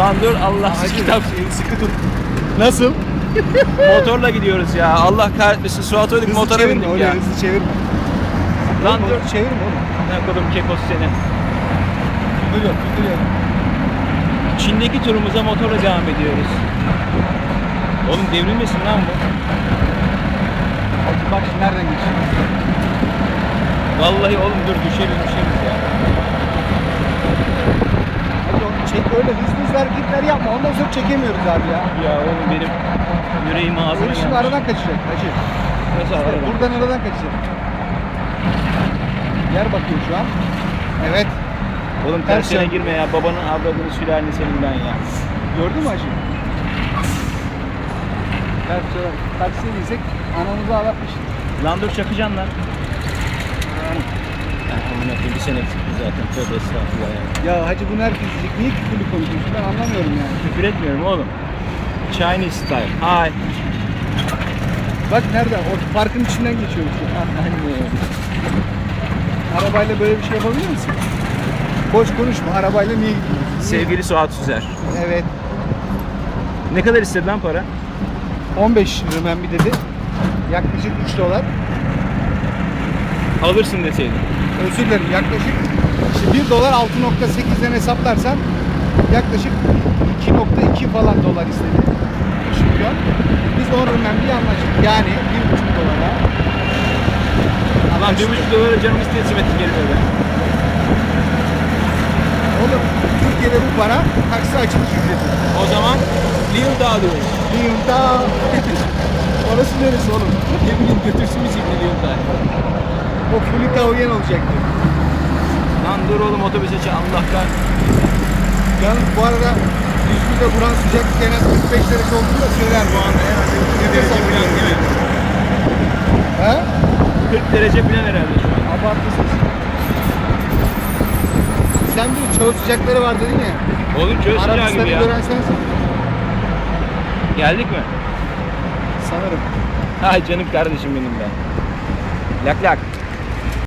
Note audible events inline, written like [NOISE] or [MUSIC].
Lan dur Allahsız kitap. Sıkı tut. Nasıl? Motorla gidiyoruz ya. Allah kahretmesin. Suat Hızlı motora çevirme, bindik öyle ya. hızlı çevirme. Lan Oğlum, dur. Çevirme oğlum. Ne kodum kekos seni. Duruyor, duruyor. Çin'deki turumuza motorla devam ediyoruz. Oğlum devrilmesin lan bu. Hadi bak şimdi nereden geçiyor? Vallahi oğlum dur düşeriz düşeriz ya. Hızlı hareketler yapma. Ondan sonra çekemiyoruz abi ya. Ya oğlum benim yüreğim ağzıma Öyle şimdi gelmiş. aradan kaçacak hacı. Nasıl İşte aradan? buradan aradan kaçacak. Yer bakıyor şu an. Evet. Oğlum Ters tersine yan. girme ya. Babanın avradını sülalini senin ben ya. Gördün mü hacı? Ters şöyle taksiye binsek anamızı ağlatmışız. Lan dur çakacaksın lan. Ya amına koyayım bir sene eksikti zaten. Tövbe estağfurullah ya. Ya hacı bunu herkes diyecek. Niye küfürlü konuşuyorsun? Ben anlamıyorum yani. Küfür etmiyorum oğlum. Chinese style. Hi. Bak nerede? O parkın içinden geçiyoruz. [LAUGHS] ya. Anne. Arabayla böyle bir şey yapabilir misin? Boş konuşma. Arabayla niye gidiyorsun? Sevgili Suat Süzer. Evet. Ne kadar istedi lan para? 15 rümen bir dedi. Yaklaşık 3 dolar. Alırsın deseydin. Özür dilerim yaklaşık işte 1 dolar 6.8'den hesaplarsan yaklaşık 2.2 falan dolar istedi. Düşünüyor. Biz 10 rümen bir anlaştık. Yani 1.5 dolara. Bir buçuk dolara canımız teslim ettik geri böyle. Oğlum Türkiye'de bu para taksi açılış ücreti. O zaman Lille Dağı diyoruz. Liyumda. [LAUGHS] Orası neresi oğlum? Bileyim götürsün bizi Lille Dağı. Oyen olacaktı. Lan dur oğlum otobüse çağır Allah kahretsin. Yalnız bu arada İzmir'de buran sıcaklık en az 45 derece olduğunu da söyler bu anda herhalde. 40 derece falan değil mi? He? 40 derece falan herhalde şu an. Abartısın. Sen bir çöl sıcakları var dedin ya. Oğlum çöl sıcağı gibi ya. gören sensin. Geldik mi? Sanırım. Ay canım kardeşim benim ben. Lak lak.